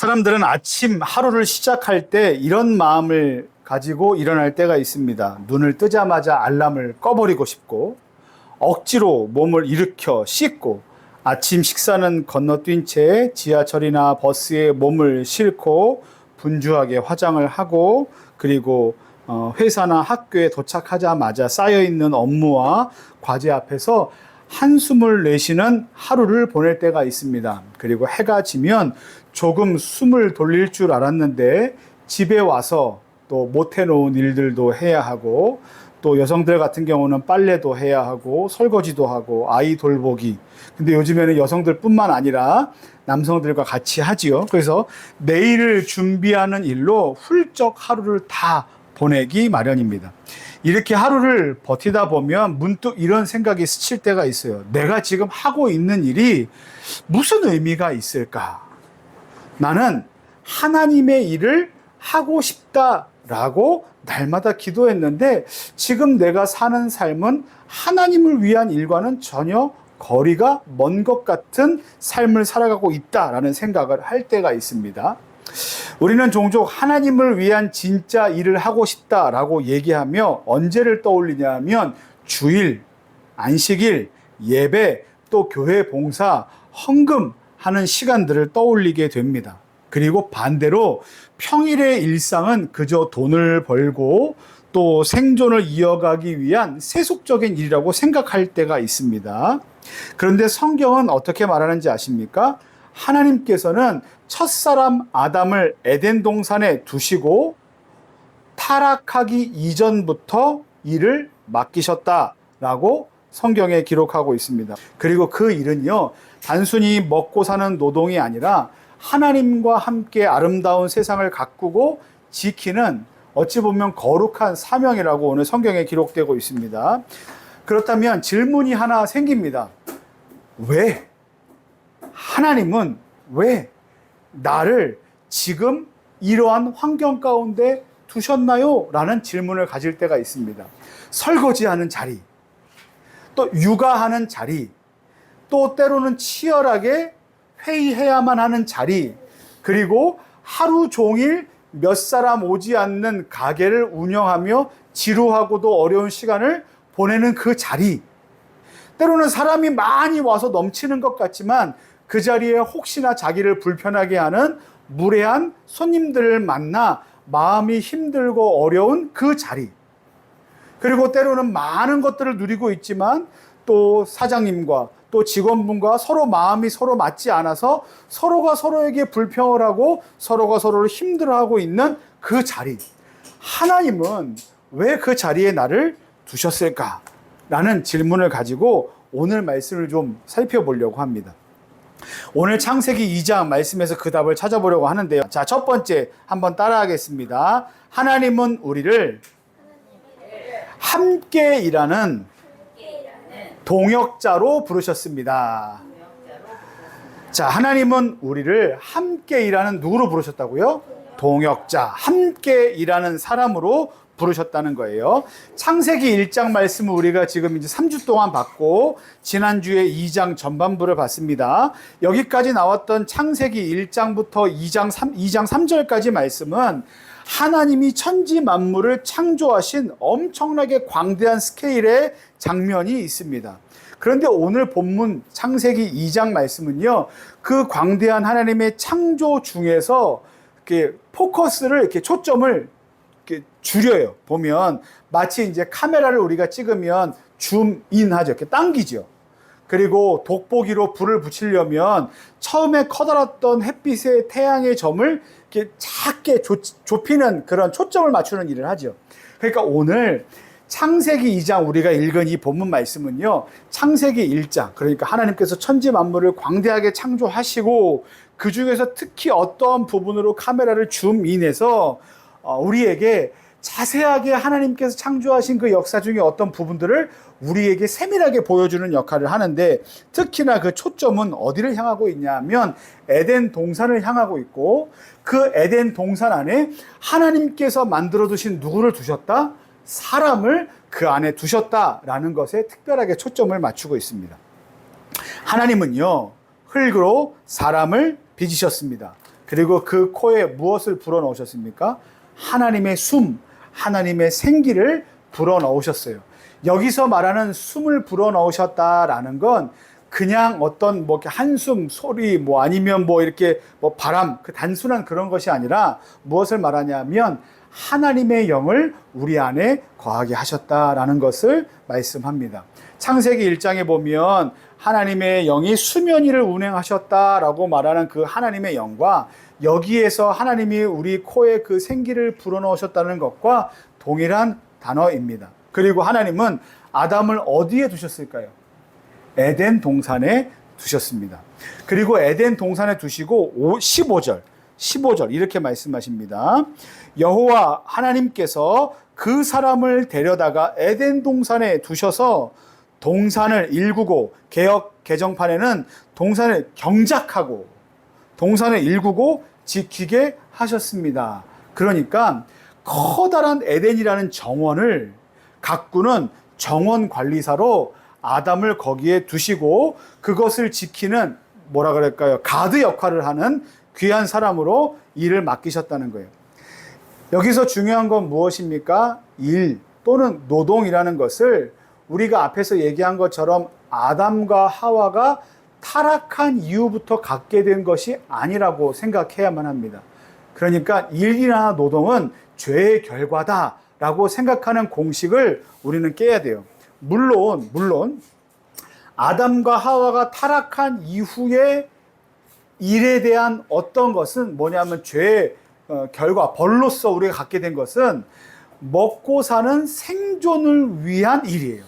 사람들은 아침 하루를 시작할 때 이런 마음을 가지고 일어날 때가 있습니다. 눈을 뜨자마자 알람을 꺼버리고 싶고, 억지로 몸을 일으켜 씻고, 아침 식사는 건너뛴 채 지하철이나 버스에 몸을 싣고 분주하게 화장을 하고, 그리고 어, 회사나 학교에 도착하자마자 쌓여있는 업무와 과제 앞에서 한숨을 내쉬는 하루를 보낼 때가 있습니다. 그리고 해가 지면 조금 숨을 돌릴 줄 알았는데 집에 와서 또 못 해놓은 일들도 해야 하고 또 여성들 같은 경우는 빨래도 해야 하고 설거지도 하고 아이 돌보기. 근데 요즘에는 여성들뿐만 아니라 남성들과 같이 하지요. 그래서 내일을 준비하는 일로 훌쩍 하루를 다 보내기 마련입니다. 이렇게 하루를 버티다 보면 문득 이런 생각이 스칠 때가 있어요. 내가 지금 하고 있는 일이 무슨 의미가 있을까? 나는 하나님의 일을 하고 싶다라고 날마다 기도했는데 지금 내가 사는 삶은 하나님을 위한 일과는 전혀 거리가 먼 것 같은 삶을 살아가고 있다라는 생각을 할 때가 있습니다. 우리는 종종 하나님을 위한 진짜 일을 하고 싶다라고 얘기하며 언제를 떠올리냐 하면 주일, 안식일, 예배, 또 교회 봉사, 헌금 하는 시간들을 떠올리게 됩니다. 그리고 반대로 평일의 일상은 그저 돈을 벌고 또 생존을 이어가기 위한 세속적인 일이라고 생각할 때가 있습니다. 그런데 성경은 어떻게 말하는지 아십니까? 하나님께서는 첫사람 아담을 에덴 동산에 두시고 타락하기 이전부터 일을 맡기셨다라고 성경에 기록하고 있습니다. 그리고 그 일은요, 단순히 먹고 사는 노동이 아니라 하나님과 함께 아름다운 세상을 가꾸고 지키는 어찌 보면 거룩한 사명이라고 오늘 성경에 기록되고 있습니다. 그렇다면 질문이 하나 생깁니다. 왜? 하나님은 왜 나를 지금 이러한 환경 가운데 두셨나요? 라는 질문을 가질 때가 있습니다. 설거지하는 자리, 또 육아하는 자리, 또 때로는 치열하게 회의해야만 하는 자리, 그리고 하루 종일 몇 사람 오지 않는 가게를 운영하며 지루하고도 어려운 시간을 보내는 그 자리. 때로는 사람이 많이 와서 넘치는 것 같지만 그 자리에 혹시나 자기를 불편하게 하는 무례한 손님들을 만나 마음이 힘들고 어려운 그 자리. 그리고 때로는 많은 것들을 누리고 있지만 또 사장님과 또 직원분과 서로 마음이 서로 맞지 않아서 서로가 서로에게 불평을 하고 서로가 서로를 힘들어하고 있는 그 자리. 하나님은 왜 그 자리에 나를 두셨을까? 라는 질문을 가지고 오늘 말씀을 좀 살펴보려고 합니다. 오늘 창세기 2장 말씀에서 그 답을 찾아보려고 하는데요. 자, 첫 번째 한번 따라하겠습니다. 하나님은 우리를 함께 일하는 동역자로 부르셨습니다. 자, 하나님은 우리를 함께 일하는 누구로 부르셨다고요? 동역자, 함께 일하는 사람으로 부르셨다는 거예요. 창세기 1장 말씀을 우리가 지금 이제 3주 동안 받고 지난주에 2장 전반부를 봤습니다. 여기까지 나왔던 창세기 1장부터 2장 3, 2장 3절까지 말씀은 하나님이 천지 만물을 창조하신 엄청나게 광대한 스케일의 장면이 있습니다. 그런데 오늘 본문 창세기 2장 말씀은요, 그 광대한 하나님의 창조 중에서 이렇게 포커스를 이렇게 초점을 이렇게 줄여요. 보면 마치 이제 카메라를 우리가 찍으면 줌인 하죠. 이렇게 당기죠. 그리고 돋보기로 불을 붙이려면 처음에 커다랐던 햇빛의 태양의 점을 이렇게 작게 좁, 좁히는 그런 초점을 맞추는 일을 하죠. 그러니까 오늘 창세기 2장 우리가 읽은 이 본문 말씀은요. 창세기 1장 그러니까 하나님께서 천지 만물을 광대하게 창조하시고 그 중에서 특히 어떠한 부분으로 카메라를 줌인해서 어, 우리에게 자세하게 하나님께서 창조하신 그 역사 중에 어떤 부분들을 우리에게 세밀하게 보여주는 역할을 하는데 특히나 그 초점은 어디를 향하고 있냐면 에덴 동산을 향하고 있고 그 에덴 동산 안에 하나님께서 만들어 두신 누구를 두셨다? 사람을 그 안에 두셨다라는 것에 특별하게 초점을 맞추고 있습니다. 하나님은요, 흙으로 사람을 빚으셨습니다. 그리고 그 코에 무엇을 불어 넣으셨습니까? 하나님의 숨, 하나님의 생기를 불어 넣으셨어요. 여기서 말하는 숨을 불어 넣으셨다라는 건 그냥 어떤 뭐 한숨 소리 뭐 아니면 뭐 이렇게 뭐 바람 그 단순한 그런 것이 아니라 무엇을 말하냐면 하나님의 영을 우리 안에 거하게 하셨다라는 것을 말씀합니다. 창세기 1장에 보면 하나님의 영이 수면 위를 운행하셨다라고 말하는 그 하나님의 영과 여기에서 하나님이 우리 코에 그 생기를 불어넣으셨다는 것과 동일한 단어입니다. 그리고 하나님은 아담을 어디에 두셨을까요? 에덴 동산에 두셨습니다. 그리고 에덴 동산에 두시고 15절, 15절 이렇게 말씀하십니다. 여호와 하나님께서 그 사람을 데려다가 에덴 동산에 두셔서 동산을 일구고 개혁 개정판에는 동산을 경작하고 동산을 일구고 지키게 하셨습니다. 그러니까 커다란 에덴이라는 정원을 가꾸는 정원 관리사로 아담을 거기에 두시고 그것을 지키는 뭐라 그럴까요? 가드 역할을 하는 귀한 사람으로 일을 맡기셨다는 거예요. 여기서 중요한 건 무엇입니까? 일 또는 노동이라는 것을 우리가 앞에서 얘기한 것처럼 아담과 하와가 타락한 이후부터 갖게 된 것이 아니라고 생각해야만 합니다. 그러니까 일이나 노동은 죄의 결과다라고 생각하는 공식을 우리는 깨야 돼요. 물론, 물론, 아담과 하와가 타락한 이후에 일에 대한 어떤 것은 뭐냐면 죄의 어, 결과, 벌로서 우리가 갖게 된 것은 먹고 사는 생존을 위한 일이에요.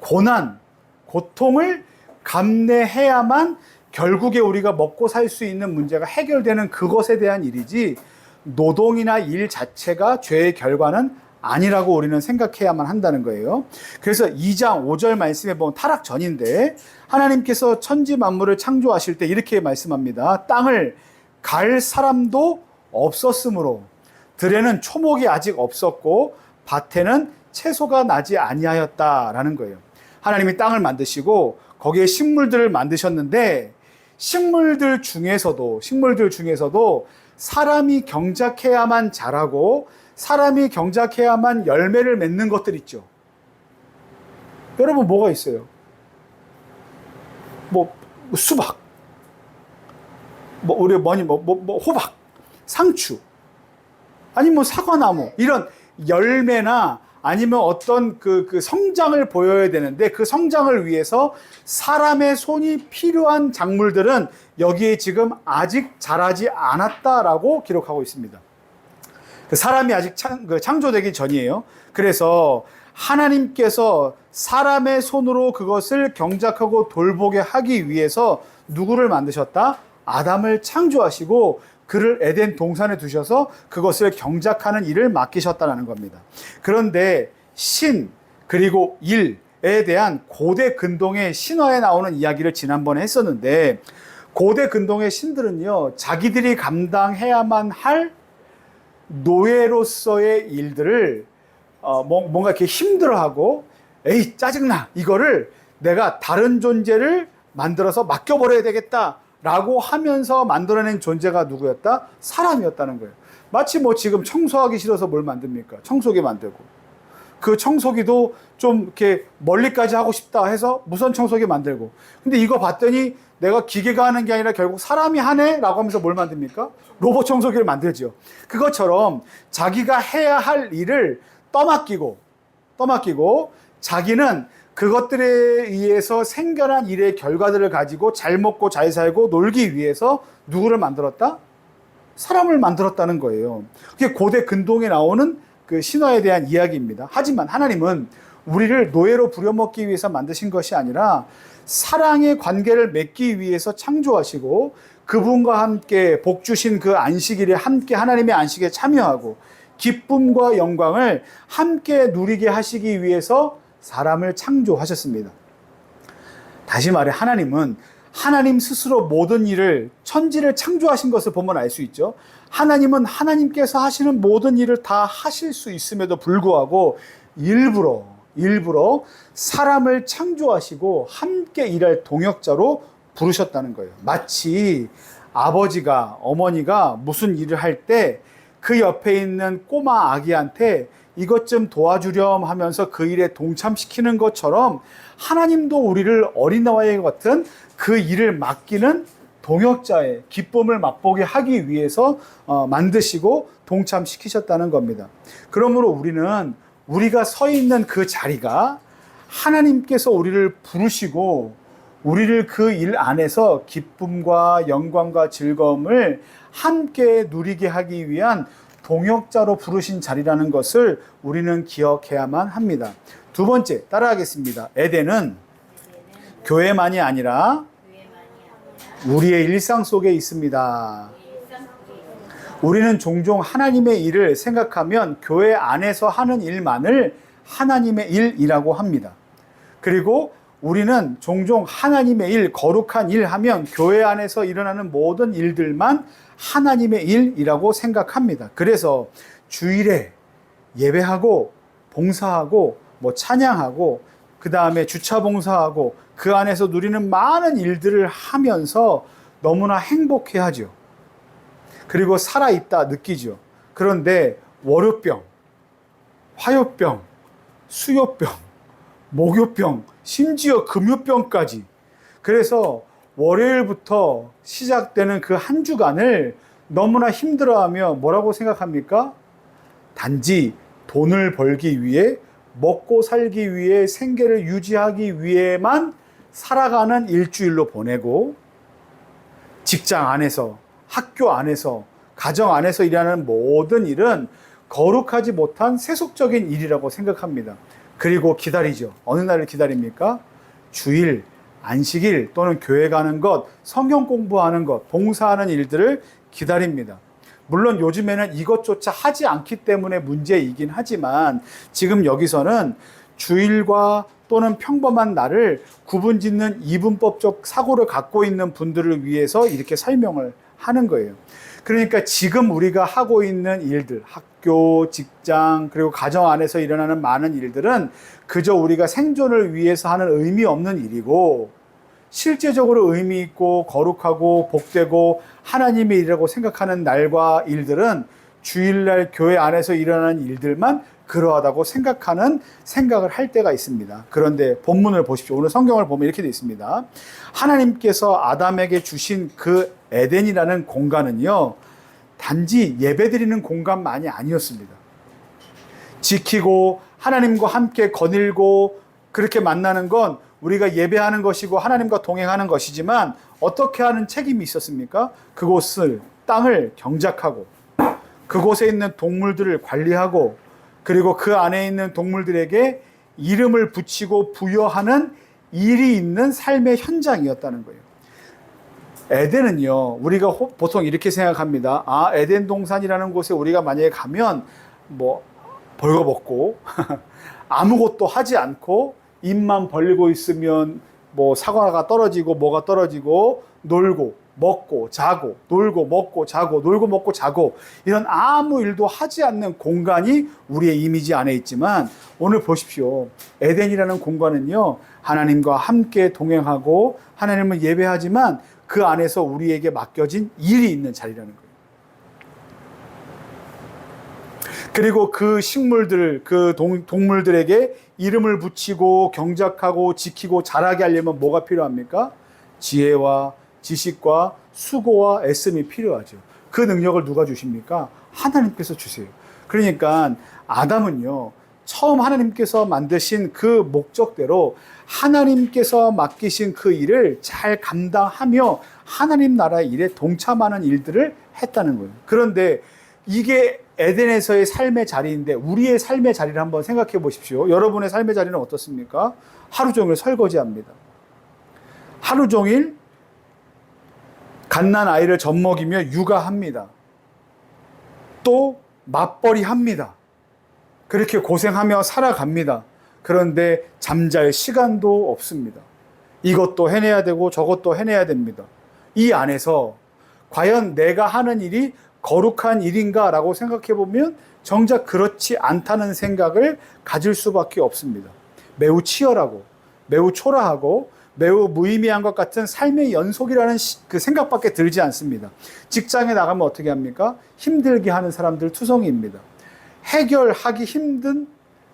고난, 고통을 감내해야만 결국에 우리가 먹고 살 수 있는 문제가 해결되는 그것에 대한 일이지 노동이나 일 자체가 죄의 결과는 아니라고 우리는 생각해야만 한다는 거예요. 그래서 2장 5절 말씀에 보면 타락 전인데 하나님께서 천지 만물을 창조하실 때 이렇게 말씀합니다. 땅을 갈 사람도 없었으므로 들에는 초목이 아직 없었고 밭에는 채소가 나지 아니하였다라는 거예요. 하나님이 땅을 만드시고 거기에 식물들을 만드셨는데 식물들 중에서도 식물들 중에서도 사람이 경작해야만 자라고 사람이 경작해야만 열매를 맺는 것들 있죠. 여러분 뭐가 있어요? 뭐 수박, 뭐 우리 뭐니 뭐, 뭐, 뭐 호박, 상추, 아니면 뭐 사과나무 이런 열매나 아니면 어떤 그, 그 성장을 보여야 되는데 그 성장을 위해서 사람의 손이 필요한 작물들은 여기에 지금 아직 자라지 않았다라고 기록하고 있습니다. 그 사람이 아직 창, 그 창조되기 전이에요. 그래서 하나님께서 사람의 손으로 그것을 경작하고 돌보게 하기 위해서 누구를 만드셨다? 아담을 창조하시고 그를 에덴 동산에 두셔서 그것을 경작하는 일을 맡기셨다는 겁니다. 그런데 신 그리고 일에 대한 고대 근동의 신화에 나오는 이야기를 지난번에 했었는데 고대 근동의 신들은요 자기들이 감당해야만 할 노예로서의 일들을 어, 뭔가 이렇게 힘들어하고 에이 짜증나 이거를 내가 다른 존재를 만들어서 맡겨버려야 되겠다 라고 하면서 만들어낸 존재가 누구였다? 사람이었다는 거예요. 마치 뭐 지금 청소하기 싫어서 뭘 만듭니까? 청소기 만들고. 그 청소기도 좀 이렇게 멀리까지 하고 싶다 해서 무선 청소기 만들고. 근데 이거 봤더니 내가 기계가 하는 게 아니라 결국 사람이 하네? 라고 하면서 뭘 만듭니까? 로봇 청소기를 만들죠. 그것처럼 자기가 해야 할 일을 떠맡기고, 떠맡기고, 자기는 그것들에 의해서 생겨난 일의 결과들을 가지고 잘 먹고 잘 살고 놀기 위해서 누구를 만들었다? 사람을 만들었다는 거예요. 그게 고대 근동에 나오는 그 신화에 대한 이야기입니다. 하지만 하나님은 우리를 노예로 부려먹기 위해서 만드신 것이 아니라 사랑의 관계를 맺기 위해서 창조하시고 그분과 함께 복 주신 그 안식일에 함께 하나님의 안식에 참여하고 기쁨과 영광을 함께 누리게 하시기 위해서 사람을 창조하셨습니다. 다시 말해 하나님은 하나님 스스로 모든 일을 천지를 창조하신 것을 보면 알 수 있죠. 하나님은 하나님께서 하시는 모든 일을 다 하실 수 있음에도 불구하고 일부러 일부러 사람을 창조하시고 함께 일할 동역자로 부르셨다는 거예요. 마치 아버지가 어머니가 무슨 일을 할 때 그 옆에 있는 꼬마 아기한테 이것 좀 도와주렴 하면서 그 일에 동참시키는 것처럼 하나님도 우리를 어린아이 같은 그 일을 맡기는 동역자의 기쁨을 맛보게 하기 위해서 어, 만드시고 동참시키셨다는 겁니다. 그러므로 우리는 우리가 서 있는 그 자리가 하나님께서 우리를 부르시고 우리를 그 일 안에서 기쁨과 영광과 즐거움을 함께 누리게 하기 위한 동역자로 부르신 자리라는 것을 우리는 기억해야만 합니다. 두 번째, 따라하겠습니다. 에덴은 교회만이 아니라 우리의 일상 속에 있습니다. 우리는 종종 하나님의 일을 생각하면 교회 안에서 하는 일만을 하나님의 일이라고 합니다. 그리고 우리는 종종 하나님의 일, 거룩한 일 하면 교회 안에서 일어나는 모든 일들만 하나님의 일이라고 생각합니다. 그래서 주일에 예배하고 봉사하고 뭐 찬양하고 그 다음에 주차 봉사하고 그 안에서 누리는 많은 일들을 하면서 너무나 행복해 하죠. 그리고 살아있다 느끼죠. 그런데 월요병, 화요병, 수요병, 목요병, 심지어 금요병까지. 그래서 월요일부터 시작되는 그 한 주간을 너무나 힘들어하며 뭐라고 생각합니까? 단지 돈을 벌기 위해 먹고 살기 위해 생계를 유지하기 위해만 살아가는 일주일로 보내고 직장 안에서 학교 안에서 가정 안에서 일하는 모든 일은 거룩하지 못한 세속적인 일이라고 생각합니다. 그리고 기다리죠. 어느 날을 기다립니까? 주일, 안식일 또는 교회 가는 것, 성경 공부하는 것, 봉사하는 일들을 기다립니다. 물론 요즘에는 이것조차 하지 않기 때문에 문제이긴 하지만 지금 여기서는 주일과 또는 평범한 날을 구분 짓는 이분법적 사고를 갖고 있는 분들을 위해서 이렇게 설명을 하는 거예요. 그러니까 지금 우리가 하고 있는 일들, 학교, 직장, 그리고 가정 안에서 일어나는 많은 일들은 그저 우리가 생존을 위해서 하는 의미 없는 일이고, 실제적으로 의미 있고, 거룩하고, 복되고, 하나님의 일이라고 생각하는 날과 일들은 주일날 교회 안에서 일어나는 일들만 그러하다고 생각하는 생각을 할 때가 있습니다. 그런데 본문을 보십시오. 오늘 성경을 보면 이렇게 되어 있습니다. 하나님께서 아담에게 주신 그 에덴이라는 공간은요, 단지 예배 드리는 공간만이 아니었습니다. 지키고 하나님과 함께 거닐고 그렇게 만나는 건 우리가 예배하는 것이고 하나님과 동행하는 것이지만 어떻게 하는 책임이 있었습니까? 그곳을 땅을 경작하고 그곳에 있는 동물들을 관리하고 그리고 그 안에 있는 동물들에게 이름을 붙이고 부여하는 일이 있는 삶의 현장이었다는 거예요. 에덴은요, 우리가 호- 보통 이렇게 생각합니다. 아, 에덴 동산이라는 곳에 우리가 만약에 가면 뭐 벌거벗고 아무것도 하지 않고 입만 벌리고 있으면 뭐 사과가 떨어지고 뭐가 떨어지고 놀고 먹고 자고 놀고 먹고 자고 놀고 먹고 자고 이런 아무 일도 하지 않는 공간이 우리의 이미지 안에 있지만 오늘 보십시오. 에덴이라는 공간은요. 하나님과 함께 동행하고 하나님을 예배하지만 그 안에서 우리에게 맡겨진 일이 있는 자리라는 거예요. 그리고 그 식물들, 그 동, 동물들에게 이름을 붙이고 경작하고 지키고 자라게 하려면 뭐가 필요합니까? 지혜와 지식과 수고와 애씀이 필요하죠. 그 능력을 누가 주십니까? 하나님께서 주세요. 그러니까 아담은요, 처음 하나님께서 만드신 그 목적대로 하나님께서 맡기신 그 일을 잘 감당하며 하나님 나라의 일에 동참하는 일들을 했다는 거예요. 그런데 이게 에덴에서의 삶의 자리인데 우리의 삶의 자리를 한번 생각해 보십시오. 여러분의 삶의 자리는 어떻습니까? 하루 종일 설거지합니다. 하루 종일 갓난 아이를 젖먹이며 육아합니다. 또 맞벌이 합니다. 그렇게 고생하며 살아갑니다. 그런데 잠잘 시간도 없습니다. 이것도 해내야 되고 저것도 해내야 됩니다. 이 안에서 과연 내가 하는 일이 거룩한 일인가 라고 생각해 보면 정작 그렇지 않다는 생각을 가질 수밖에 없습니다. 매우 치열하고 매우 초라하고 매우 무의미한 것 같은 삶의 연속이라는 시- 그 생각밖에 들지 않습니다. 직장에 나가면 어떻게 합니까? 힘들게 하는 사람들 투성이입니다. 해결하기 힘든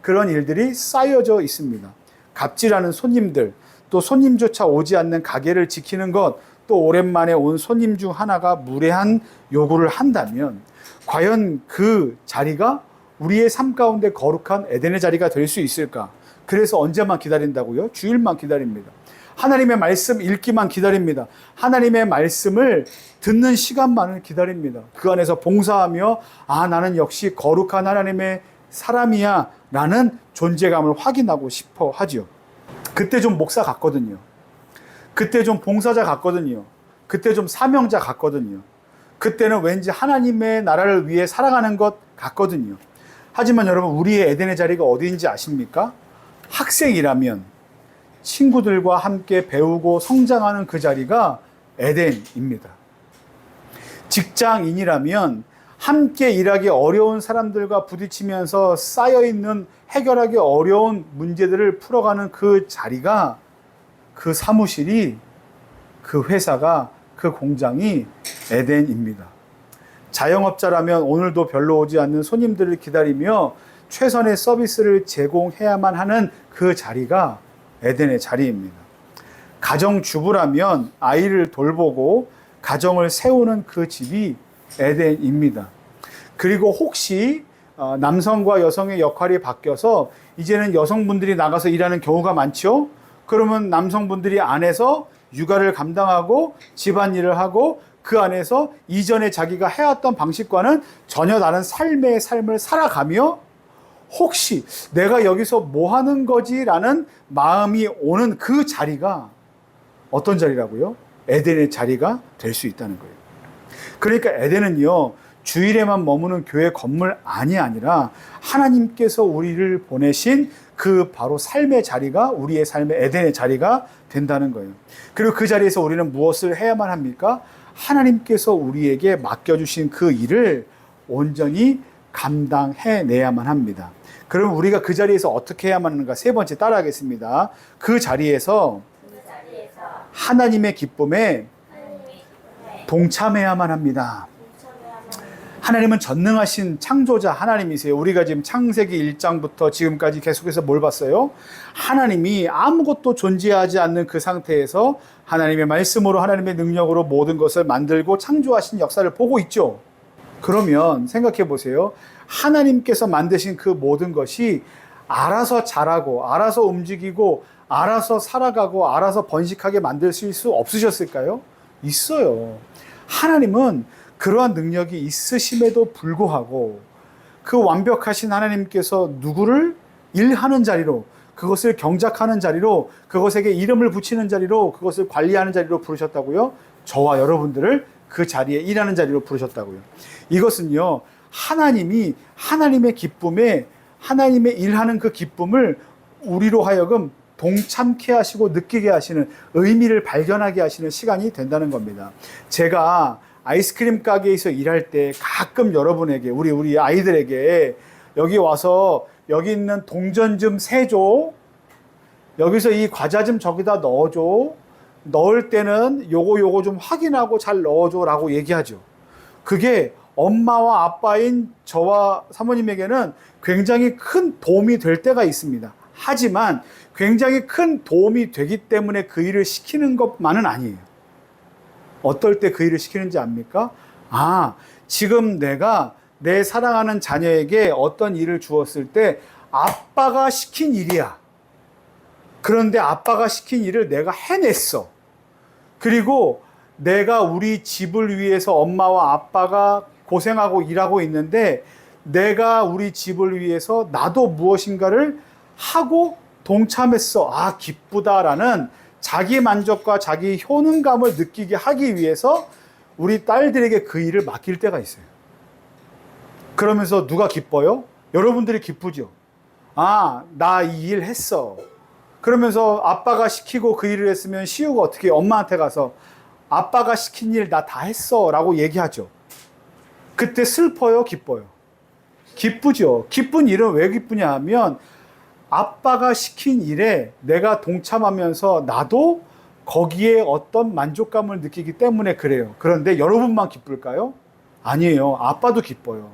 그런 일들이 쌓여져 있습니다. 갑질하는 손님들, 또 손님조차 오지 않는 가게를 지키는 것, 또 오랜만에 온 손님 중 하나가 무례한 요구를 한다면 과연 그 자리가 우리의 삶 가운데 거룩한 에덴의 자리가 될 수 있을까? 그래서 언제만 기다린다고요? 주일만 기다립니다. 하나님의 말씀 읽기만 기다립니다. 하나님의 말씀을 듣는 시간만을 기다립니다. 그 안에서 봉사하며 아 나는 역시 거룩한 하나님의 사람이야 라는 존재감을 확인하고 싶어 하죠. 그때 좀 목사 같거든요. 그때 좀 봉사자 같거든요. 그때 좀 사명자 같거든요. 그때는 왠지 하나님의 나라를 위해 살아가는 것 같거든요. 하지만 여러분, 우리의 에덴의 자리가 어디인지 아십니까? 학생이라면 친구들과 함께 배우고 성장하는 그 자리가 에덴입니다. 직장인이라면 함께 일하기 어려운 사람들과 부딪히면서 쌓여있는 해결하기 어려운 문제들을 풀어가는 그 자리가 그 사무실이 그 회사가 그 공장이 에덴입니다. 자영업자라면 오늘도 별로 오지 않는 손님들을 기다리며 최선의 서비스를 제공해야만 하는 그 자리가 에덴의 자리입니다. 가정주부라면 아이를 돌보고 가정을 세우는 그 집이 에덴입니다. 그리고 혹시 어, 남성과 여성의 역할이 바뀌어서 이제는 여성분들이 나가서 일하는 경우가 많죠? 그러면 남성분들이 안에서 육아를 감당하고 집안일을 하고 그 안에서 이전에 자기가 해왔던 방식과는 전혀 다른 삶의 삶을 살아가며 혹시 내가 여기서 뭐 하는 거지라는 마음이 오는 그 자리가 어떤 자리라고요? 에덴의 자리가 될 수 있다는 거예요. 그러니까 에덴은요, 주일에만 머무는 교회 건물 안이 아니라 하나님께서 우리를 보내신 그 바로 삶의 자리가 우리의 삶의 에덴의 자리가 된다는 거예요. 그리고 그 자리에서 우리는 무엇을 해야만 합니까? 하나님께서 우리에게 맡겨주신 그 일을 온전히 감당해내야만 합니다. 그럼 우리가 그 자리에서 어떻게 해야만 하는가? 세 번째 따라하겠습니다. 그 자리에서 하나님의 기쁨에 동참해야만 합니다. 하나님은 전능하신 창조자 하나님이세요. 우리가 지금 창세기 1장부터 지금까지 계속해서 뭘 봤어요? 하나님이 아무것도 존재하지 않는 그 상태에서 하나님의 말씀으로 하나님의 능력으로 모든 것을 만들고 창조하신 역사를 보고 있죠. 그러면 생각해 보세요. 하나님께서 만드신 그 모든 것이 알아서 자라고, 알아서 움직이고, 알아서 살아가고, 알아서 번식하게 만드실 수 없으셨을까요? 있어요. 하나님은 그러한 능력이 있으심에도 불구하고 그 완벽하신 하나님께서 누구를 일하는 자리로 그것을 경작하는 자리로 그것에게 이름을 붙이는 자리로 그것을 관리하는 자리로 부르셨다고요. 저와 여러분들을 그 자리에 일하는 자리로 부르셨다고요. 이것은요. 하나님이 하나님의 기쁨에 하나님의 일하는 그 기쁨을 우리로 하여금 동참케 하시고 느끼게 하시는 의미를 발견하게 하시는 시간이 된다는 겁니다. 제가 아이스크림 가게에서 일할 때 가끔 여러분에게 우리 우리 아이들에게 여기 와서 여기 있는 동전 좀 세줘. 여기서 이 과자 좀 저기다 넣어줘. 넣을 때는 요거 요거 좀 확인하고 잘 넣어줘 라고 얘기하죠. 그게 엄마와 아빠인 저와 사모님에게는 굉장히 큰 도움이 될 때가 있습니다. 하지만 굉장히 큰 도움이 되기 때문에 그 일을 시키는 것만은 아니에요. 어떨 때 그 일을 시키는지 압니까? 아, 지금 내가 내 사랑하는 자녀에게 어떤 일을 주었을 때 아빠가 시킨 일이야. 그런데 아빠가 시킨 일을 내가 해냈어. 그리고 내가 우리 집을 위해서 엄마와 아빠가 고생하고 일하고 있는데 내가 우리 집을 위해서 나도 무엇인가를 하고 동참했어. 아, 기쁘다라는 자기 만족과 자기 효능감을 느끼게 하기 위해서 우리 딸들에게 그 일을 맡길 때가 있어요. 그러면서 누가 기뻐요? 여러분들이 기쁘죠. 아, 나 이 일 했어. 그러면서 아빠가 시키고 그 일을 했으면 시우가 어떻게 엄마한테 가서 아빠가 시킨 일 나 다 했어 라고 얘기하죠. 그때 슬퍼요? 기뻐요? 기쁘죠. 기쁜 일은 왜 기쁘냐 하면 아빠가 시킨 일에 내가 동참하면서 나도 거기에 어떤 만족감을 느끼기 때문에 그래요. 그런데 여러분만 기쁠까요? 아니에요. 아빠도 기뻐요.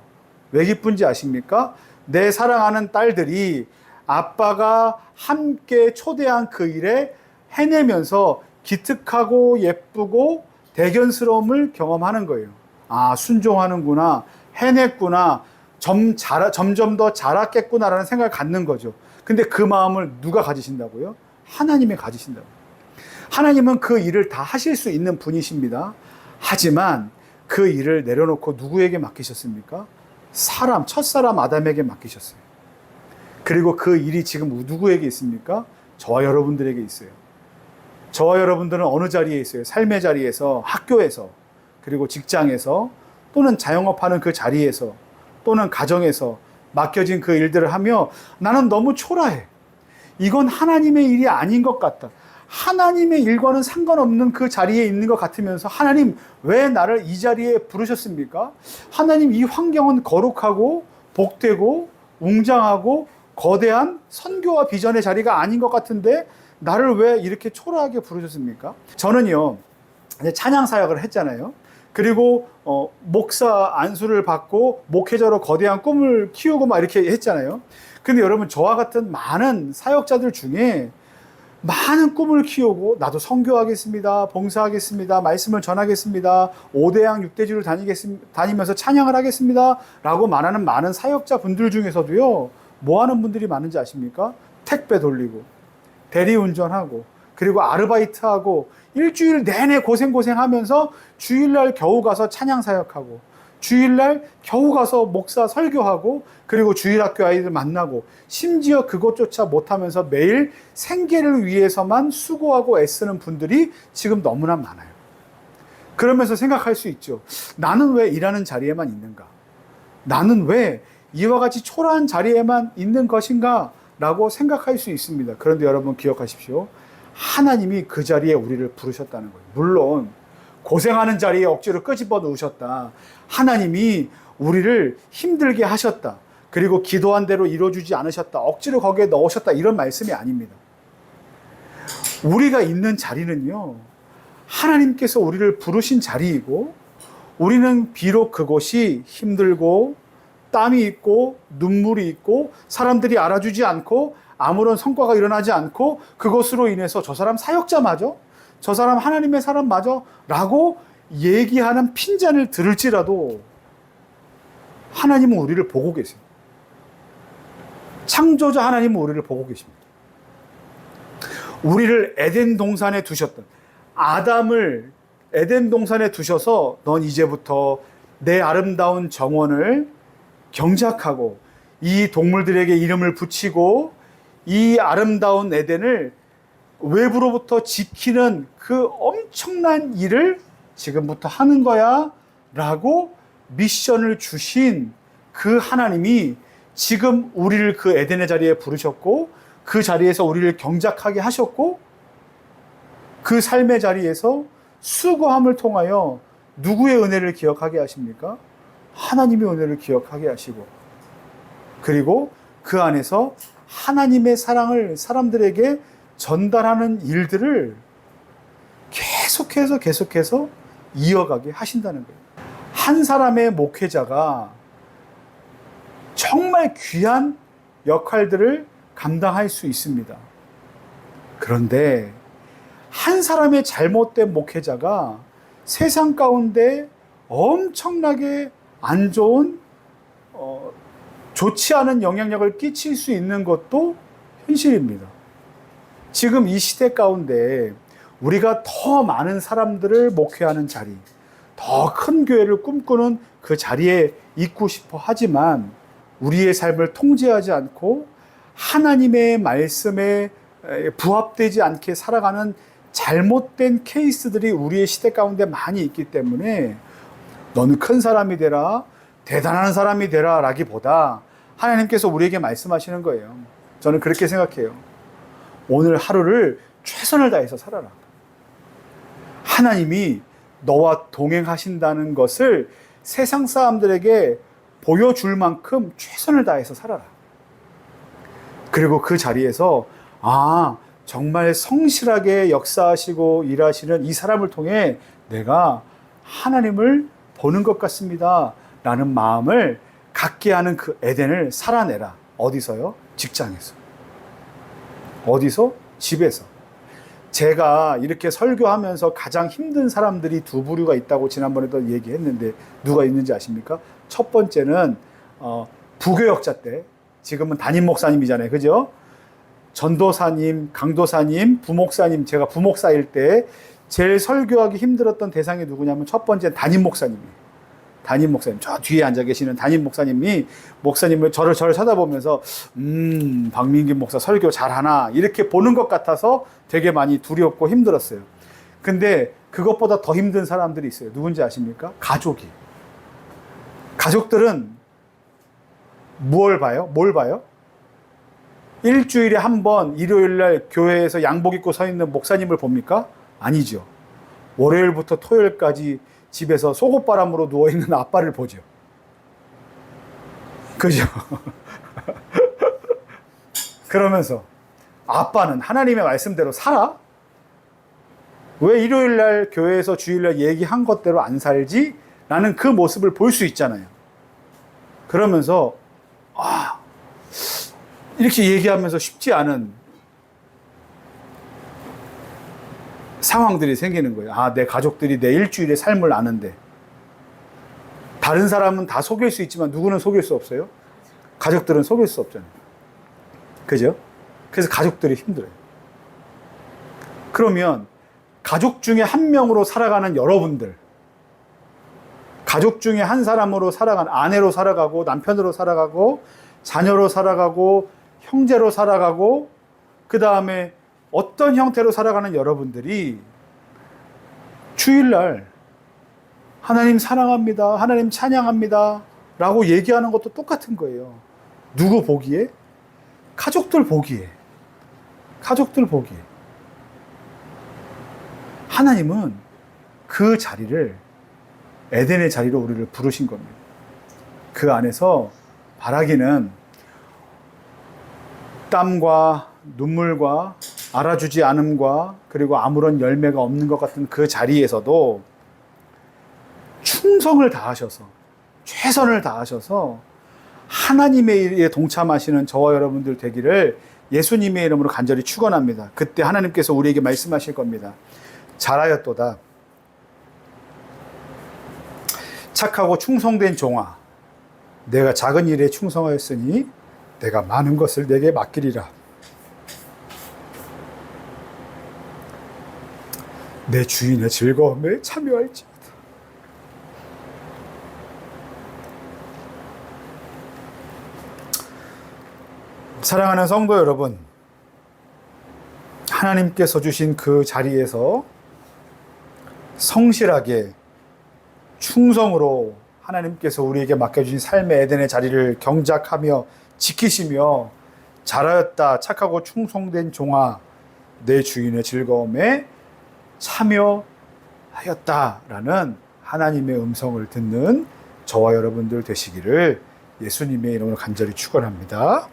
왜 기쁜지 아십니까? 내 사랑하는 딸들이 아빠가 함께 초대한 그 일에 해내면서 기특하고 예쁘고 대견스러움을 경험하는 거예요. 아, 순종하는구나. 해냈구나. 점, 잘, 점점 더 자랐겠구나라는 생각을 갖는 거죠. 근데 그 마음을 누가 가지신다고요? 하나님이 가지신다고. 하나님은 그 일을 다 하실 수 있는 분이십니다. 하지만 그 일을 내려놓고 누구에게 맡기셨습니까? 사람, 첫사람 아담에게 맡기셨어요. 그리고 그 일이 지금 누구에게 있습니까? 저와 여러분들에게 있어요. 저와 여러분들은 어느 자리에 있어요? 삶의 자리에서, 학교에서, 그리고 직장에서, 또는 자영업하는 그 자리에서, 또는 가정에서 맡겨진 그 일들을 하며 나는 너무 초라해. 이건 하나님의 일이 아닌 것 같다. 하나님의 일과는 상관없는 그 자리에 있는 것 같으면서 하나님 왜 나를 이 자리에 부르셨습니까? 하나님 이 환경은 거룩하고 복되고 웅장하고 거대한 선교와 비전의 자리가 아닌 것 같은데 나를 왜 이렇게 초라하게 부르셨습니까? 저는요 찬양 사역을 했잖아요. 그리고 어, 목사 안수를 받고 목회자로 거대한 꿈을 키우고 막 이렇게 했잖아요. 근데 여러분 저와 같은 많은 사역자들 중에 많은 꿈을 키우고 나도 선교하겠습니다. 봉사하겠습니다. 말씀을 전하겠습니다. 5대양 6대지를 다니겠습니다. 다니면서 찬양을 하겠습니다. 라고 말하는 많은 사역자 분들 중에서도요. 뭐 하는 분들이 많은지 아십니까? 택배 돌리고 대리운전하고 그리고 아르바이트하고 일주일 내내 고생고생 하면서 주일날 겨우 가서 찬양 사역하고 주일날 겨우 가서 목사 설교하고 그리고 주일학교 아이들 만나고 심지어 그것조차 못하면서 매일 생계를 위해서만 수고하고 애쓰는 분들이 지금 너무나 많아요. 그러면서 생각할 수 있죠. 나는 왜 일하는 자리에만 있는가? 나는 왜 이와 같이 초라한 자리에만 있는 것인가? 라고 생각할 수 있습니다. 그런데 여러분 기억하십시오. 하나님이 그 자리에 우리를 부르셨다는 거예요. 물론 고생하는 자리에 억지로 끄집어 놓으셨다. 하나님이 우리를 힘들게 하셨다. 그리고 기도한 대로 이루어주지 않으셨다. 억지로 거기에 넣으셨다. 이런 말씀이 아닙니다. 우리가 있는 자리는요, 하나님께서 우리를 부르신 자리이고, 우리는 비록 그곳이 힘들고, 땀이 있고, 눈물이 있고, 사람들이 알아주지 않고, 아무런 성과가 일어나지 않고, 그것으로 인해서 저 사람 사역자 맞아? 저 사람 하나님의 사람 맞아? 라고 얘기하는 핀잔을 들을지라도 하나님은 우리를 보고 계세요. 창조자 하나님은 우리를 보고 계십니다. 우리를 에덴 동산에 두셨던 아담을 에덴 동산에 두셔서 넌 이제부터 내 아름다운 정원을 경작하고 이 동물들에게 이름을 붙이고 이 아름다운 에덴을 외부로부터 지키는 그 엄청난 일을 지금부터 하는 거야 라고 미션을 주신 그 하나님이 지금 우리를 그 에덴의 자리에 부르셨고 그 자리에서 우리를 경작하게 하셨고 그 삶의 자리에서 수고함을 통하여 누구의 은혜를 기억하게 하십니까? 하나님의 은혜를 기억하게 하시고 그리고 그 안에서 하나님의 사랑을 사람들에게 전달하는 일들을 계속해서 계속해서 이어가게 하신다는 거예요. 한 사람의 목회자가 정말 귀한 역할들을 감당할 수 있습니다. 그런데 한 사람의 잘못된 목회자가 세상 가운데 엄청나게 안 좋은 어, 좋지 않은 영향력을 끼칠 수 있는 것도 현실입니다. 지금 이 시대 가운데 우리가 더 많은 사람들을 목회하는 자리, 더 큰 교회를 꿈꾸는 그 자리에 있고 싶어 하지만 우리의 삶을 통제하지 않고 하나님의 말씀에 부합되지 않게 살아가는 잘못된 케이스들이 우리의 시대 가운데 많이 있기 때문에 너는 큰 사람이 되라, 대단한 사람이 되라 라기보다 하나님께서 우리에게 말씀하시는 거예요. 저는 그렇게 생각해요. 오늘 하루를 최선을 다해서 살아라. 하나님이 너와 동행하신다는 것을 세상 사람들에게 보여줄 만큼 최선을 다해서 살아라. 그리고 그 자리에서 아 정말 성실하게 역사하시고 일하시는 이 사람을 통해 내가 하나님을 보는 것 같습니다. 라는 마음을 갖게 하는 그 에덴을 살아내라. 어디서요? 직장에서. 어디서? 집에서. 제가 이렇게 설교하면서 가장 힘든 사람들이 두 부류가 있다고 지난번에도 얘기했는데 누가 있는지 아십니까? 첫 번째는 어, 부교역자 때 지금은 담임 목사님이잖아요. 그죠? 전도사님, 강도사님, 부목사님, 제가 부목사일 때 제일 설교하기 힘들었던 대상이 누구냐면 첫 번째 담임 목사님이에요. 담임 목사님, 저 뒤에 앉아 계시는 담임 목사님이 목사님을 저를 저를 쳐다보면서 음, 박민기 목사 설교 잘하나 이렇게 보는 것 같아서 되게 많이 두렵고 힘들었어요. 근데 그것보다 더 힘든 사람들이 있어요. 누군지 아십니까? 가족이. 가족들은 무엇을 봐요? 뭘 봐요? 일주일에 한 번 일요일 날 교회에서 양복 입고 서 있는 목사님을 봅니까? 아니죠. 월요일부터 토요일까지 집에서 속옷바람으로 누워 있는 아빠를 보죠. 그죠? 그러면서 아빠는 하나님의 말씀대로 살아? 왜 일요일 날 교회에서 주일 날 얘기한 것대로 안 살지? 라는 그 모습을 볼 수 있잖아요. 그러면서 아, 이렇게 얘기하면서 쉽지 않은 상황들이 생기는 거예요. 아, 내 가족들이 내 일주일의 삶을 아는데. 다른 사람은 다 속일 수 있지만 누구는 속일 수 없어요? 가족들은 속일 수 없잖아요. 그죠? 그래서 가족들이 힘들어요. 그러면 가족 중에 한 명으로 살아가는 여러분들, 가족 중에 한 사람으로 살아가는 아내로 살아가고 남편으로 살아가고 자녀로 살아가고 형제로 살아가고 그 다음에 어떤 형태로 살아가는 여러분들이 주일날 하나님 사랑합니다. 하나님 찬양합니다. 라고 얘기하는 것도 똑같은 거예요. 누구 보기에? 가족들 보기에. 가족들 보기에. 하나님은 그 자리를 에덴의 자리로 우리를 부르신 겁니다. 그 안에서 바라기는 땀과 눈물과 알아주지 않음과 그리고 아무런 열매가 없는 것 같은 그 자리에서도 충성을 다하셔서 최선을 다하셔서 하나님의 일에 동참하시는 저와 여러분들 되기를 예수님의 이름으로 간절히 축원합니다. 그때 하나님께서 우리에게 말씀하실 겁니다. 잘하였도다. 착하고 충성된 종아, 내가 작은 일에 충성하였으니 내가 많은 것을 내게 맡기리라. 내 주인의 즐거움에 참여할지. 사랑하는 성도 여러분, 하나님께서 주신 그 자리에서 성실하게 충성으로 하나님께서 우리에게 맡겨주신 삶의 에덴의 자리를 경작하며 지키시며 잘하였다 착하고 충성된 종아 내 주인의 즐거움에 참여하였다라는 하나님의 음성을 듣는 저와 여러분들 되시기를 예수님의 이름으로 간절히 축원합니다.